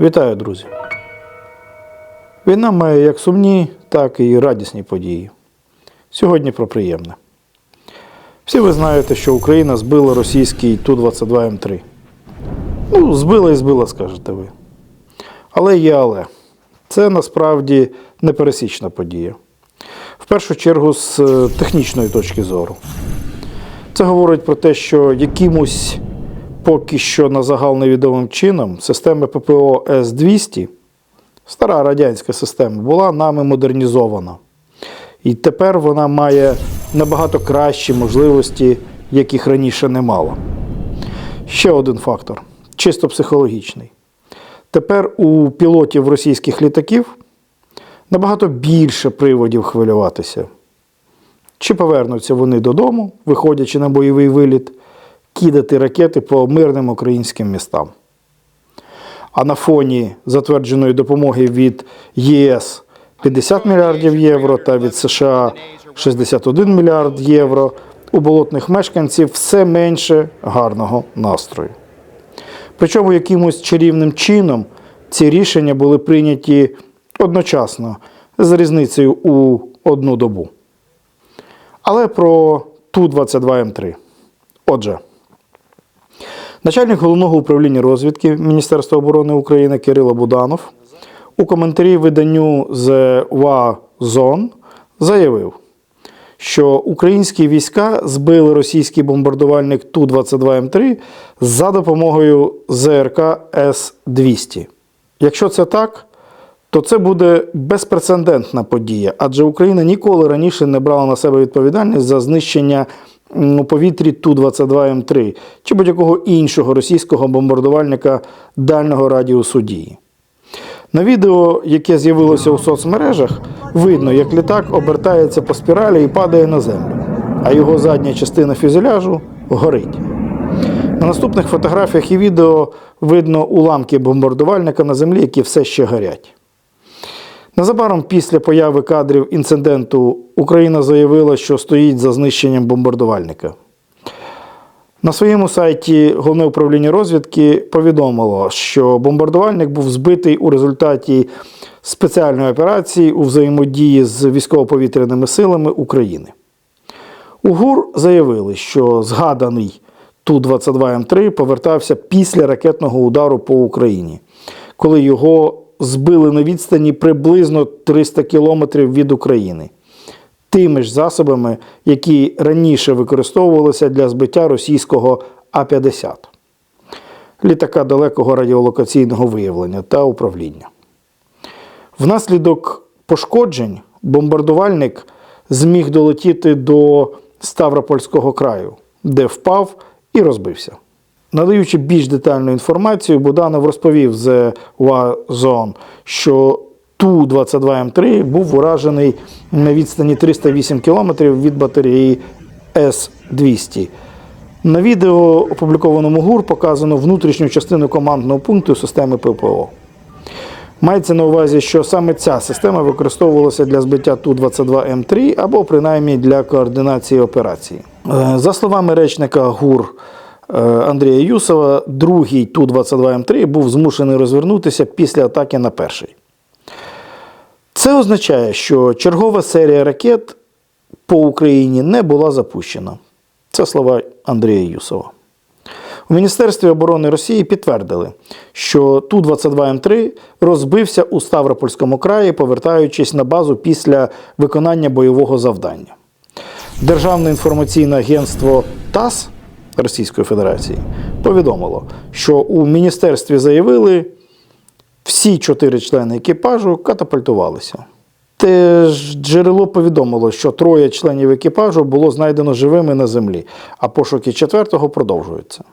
Вітаю, друзі! Війна має як сумні, так і радісні події. Сьогодні про приємне. Всі ви знаєте, що Україна збила російський Ту-22М3. Ну, збила і збила, скажете ви. Але є але. Це насправді непересічна подія. В першу чергу з е, технічної точки зору. Це говорить про те, що якимось поки що на загал невідомим чином система ППО С-200, стара радянська система, була нами модернізована. І тепер вона має набагато кращі можливості, яких раніше не мала. Ще один фактор чисто психологічний. Тепер у пілотів російських літаків набагато більше приводів хвилюватися. Чи повернуться вони додому, виходячи на бойовий виліт, кидати ракети по мирним українським містам. А на фоні затвердженої допомоги від ЄС 50 мільярдів євро та від США 61 мільярд євро у болотних мешканців все менше гарного настрою. Причому якимось чарівним чином ці рішення були прийняті одночасно з різницею у одну добу. Але про Ту-22М3. Отже, начальник головного управління розвідки Міністерства оборони України Кирило Буданов у коментарі виданню УА «Зон» заявив, що українські війська збили російський бомбардувальник Ту-22М3 за допомогою ЗРК С-200. Якщо це так, то це буде безпрецедентна подія, адже Україна ніколи раніше не брала на себе відповідальність за знищення у повітрі Ту-22М3 чи будь-якого іншого російського бомбардувальника дальнього радіусу дії. На відео, яке з'явилося у соцмережах, видно, як літак обертається по спіралі і падає на землю, а його задня частина фюзеляжу горить. На наступних фотографіях і відео видно уламки бомбардувальника на землі, які все ще горять. Незабаром після появи кадрів інциденту Україна заявила, що стоїть за знищенням бомбардувальника. На своєму сайті Головне управління розвідки повідомило, що бомбардувальник був збитий у результаті спеціальної операції у взаємодії з військово-повітряними силами України. У ГУР заявили, що згаданий Ту-22М3 повертався після ракетного удару по Україні, коли його збили на відстані приблизно 300 кілометрів від України тими ж засобами, які раніше використовувалися для збиття російського А-50 літака далекого радіолокаційного виявлення та управління. Внаслідок пошкоджень бомбардувальник зміг долетіти до Ставропольського краю, де впав і розбився. Надаючи більш детальну інформацію, Буданов розповів з УАЗОН, що Ту-22М3 був уражений на відстані 308 км від батареї С-200. На відео, опублікованому ГУР, показано внутрішню частину командного пункту системи ППО. Мається на увазі, що саме ця система використовувалася для збиття Ту-22М3 або принаймні для координації операції. Е, За словами речника ГУР Андрія Юсова, другий Ту-22М3 був змушений розвернутися після атаки на перший. Це означає, що чергова серія ракет по Україні не була запущена. Це слова Андрія Юсова. У Міністерстві оборони Росії підтвердили, що Ту-22М3 розбився у Ставропольському краї, повертаючись на базу після виконання бойового завдання. Державне інформаційне агентство ТАСС Російської Федерації повідомило, що у міністерстві заявили, всі чотири члени екіпажу катапультувалися. Теж джерело повідомило, що троє членів екіпажу було знайдено живими на землі, а пошуки четвертого продовжуються.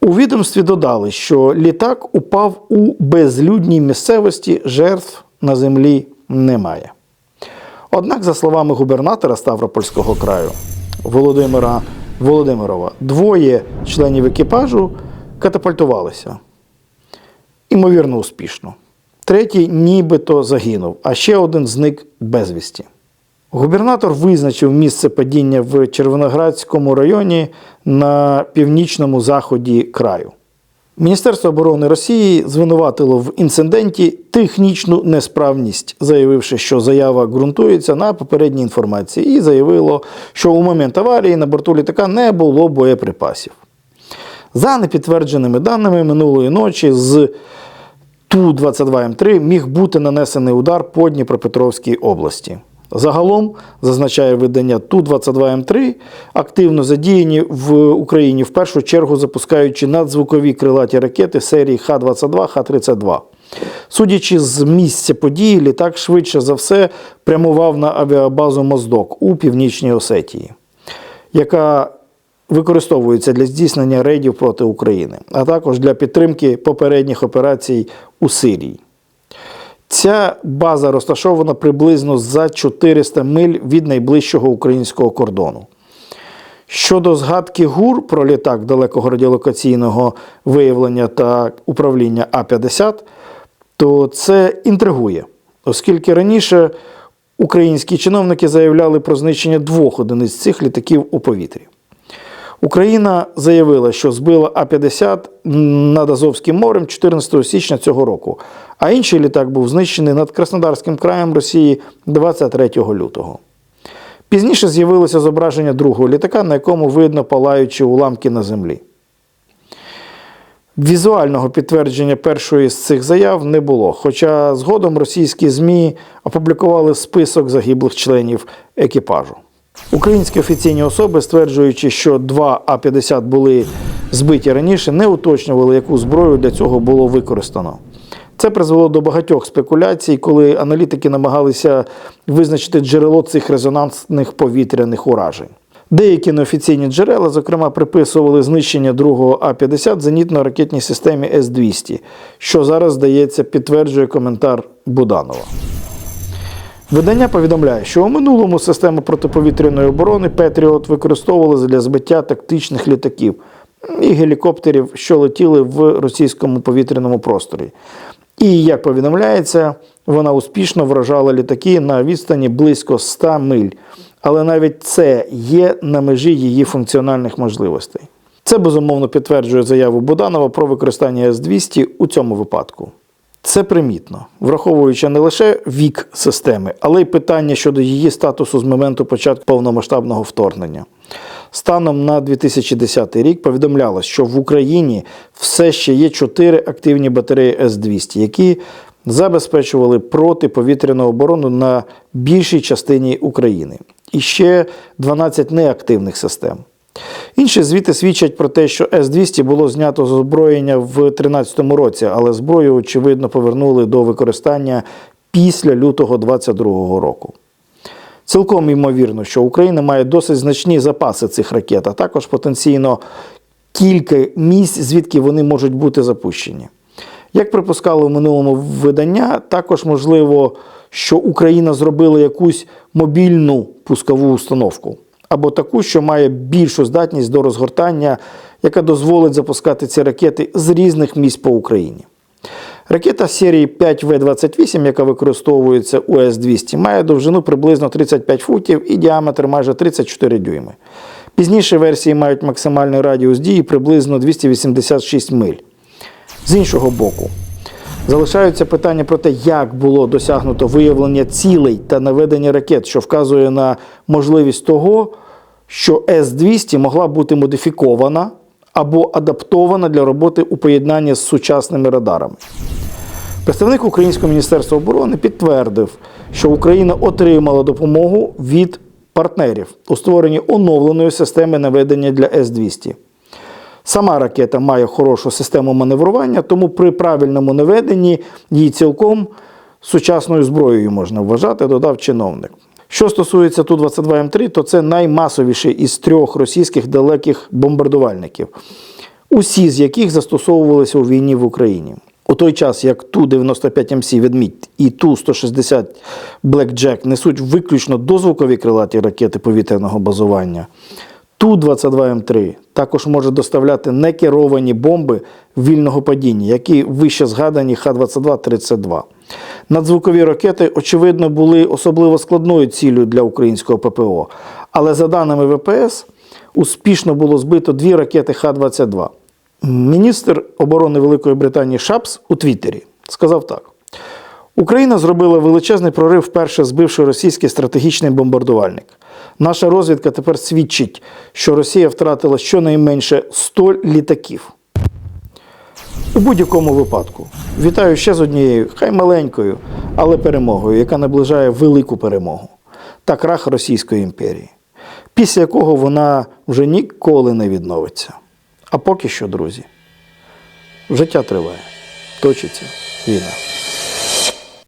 У відомстві додали, що літак упав у безлюдній місцевості, жертв на землі немає. Однак, за словами губернатора Ставропольського краю Володимира Володимирова, двоє членів екіпажу катапультувалися. Імовірно, успішно. Третій нібито загинув, а ще один зник безвісті. Губернатор визначив місце падіння в Червоноградському районі на північному заході краю. Міністерство оборони Росії звинуватило в інциденті технічну несправність, заявивши, що заява ґрунтується на попередній інформації, і заявило, що у момент аварії на борту літака не було боєприпасів. За непідтвердженими даними минулої ночі з Ту-22М3 міг бути нанесений удар по Дніпропетровській області. Загалом, зазначає видання Ту-22М3, активно задіяні в Україні в першу чергу запускаючи надзвукові крилаті ракети серії Х-22, Х-32. Судячи з місця події, літак швидше за все прямував на авіабазу Моздок у Північній Осетії, яка використовується для здійснення рейдів проти України, а також для підтримки попередніх операцій у Сирії. Ця база розташована приблизно за 400 миль від найближчого українського кордону. Щодо згадки ГУР про літак далекого радіолокаційного виявлення та управління А-50, то це інтригує, оскільки раніше українські чиновники заявляли про знищення двох одиниць цих літаків у повітрі. Україна заявила, що збила А-50 над Азовським морем 14 січня цього року, а інший літак був знищений над Краснодарським краєм Росії 23 лютого. Пізніше з'явилося зображення другого літака, на якому видно палаючі уламки на землі. Візуального підтвердження першої з цих заяв не було, хоча згодом російські ЗМІ опублікували список загиблих членів екіпажу. Українські офіційні особи, стверджуючи, що два А-50 були збиті раніше, не уточнювали, яку зброю для цього було використано. Це призвело до багатьох спекуляцій, коли аналітики намагалися визначити джерело цих резонансних повітряних уражень. Деякі неофіційні джерела, зокрема, приписували знищення другого А-50 зенітно-ракетній системі С-200, що зараз, здається, підтверджує коментар Буданова. Видання повідомляє, що у минулому систему протиповітряної оборони Петріот використовували для збиття тактичних літаків і гелікоптерів, що летіли в російському повітряному просторі. І, як повідомляється, вона успішно вражала літаки на відстані близько 100 миль. Але навіть це є на межі її функціональних можливостей. Це безумовно підтверджує заяву Буданова про використання С-200 у цьому випадку. Це примітно, враховуючи не лише вік системи, але й питання щодо її статусу з моменту початку повномасштабного вторгнення. Станом на 2010 рік повідомлялось, що в Україні все ще є 4 активні батареї С-200, які забезпечували протиповітряну оборону на більшій частині України. І ще 12 неактивних систем. Інші звіти свідчать про те, що С-200 було знято з озброєння в 2013 році, але зброю, очевидно, повернули до використання після лютого 2022 року. Цілком ймовірно, що Україна має досить значні запаси цих ракет, а також потенційно кілька місць, звідки вони можуть бути запущені. Як припускали в минулому видання, також можливо, що Україна зробила якусь мобільну пускову установку або таку, що має більшу здатність до розгортання, яка дозволить запускати ці ракети з різних місць по Україні. Ракета серії 5В28, яка використовується у С-200, має довжину приблизно 35 футів і діаметр майже 34 дюйми. Пізніші версії мають максимальний радіус дії приблизно 286 миль. З іншого боку, залишаються питання про те, як було досягнуто виявлення цілей та наведення ракет, що вказує на можливість того, що С-200 могла бути модифікована або адаптована для роботи у поєднанні з сучасними радарами. Представник Українського міністерства оборони підтвердив, що Україна отримала допомогу від партнерів у створенні оновленої системи наведення для С-200. Сама ракета має хорошу систему маневрування, тому при правильному наведенні її цілком сучасною зброєю можна вважати, додав чиновник. Що стосується Ту-22М3, то це наймасовіший із трьох російських далеких бомбардувальників, усі з яких застосовувалися у війні в Україні. У той час, як Ту-95МС «Ведмідь» і Ту-160 «Блекджек» несуть виключно дозвукові крилаті ракети повітряного базування, Ту-22М3 також може доставляти некеровані бомби вільного падіння, які вище згадані Х-22-32. Надзвукові ракети, очевидно, були особливо складною ціллю для українського ППО. Але за даними ВПС, успішно було збито дві ракети Х-22. Міністр оборони Великої Британії Шапс у Твіттері сказав так: Україна зробила величезний прорив, вперше збивши російський стратегічний бомбардувальник. Наша розвідка тепер свідчить, що Росія втратила щонайменше 100 літаків. У будь-якому випадку вітаю ще з однією, хай маленькою, але перемогою, яка наближає велику перемогу та крах Російської імперії, після якого вона вже ніколи не відновиться. А поки що, друзі, життя триває, точиться війна.